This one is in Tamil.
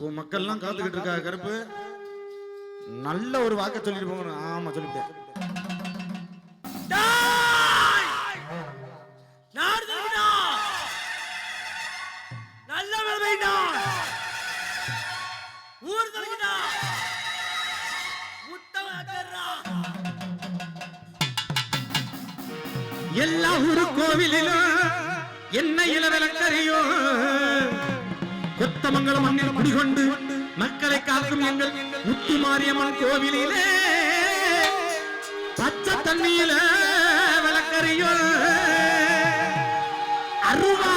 உன் மக்கள்லாம் காத்துக்கிட்டு இருக்கா கருப்பு? நல்ல ஒரு வாக்க சொல்லிட்டு போங்க ஆமா சொல்லிட்டேன்! எல்லா ஊரு கோவிலிலும் என்ன இளவிலக்கறியோ கொத்தமங்கலம் மண்ணில் குடிகொண்டு மக்களை காக்கும் எங்கள் முத்து மாரியம்மன் கோவிலிலே பச்சை தண்ணியில விளக்கறியோ அருவா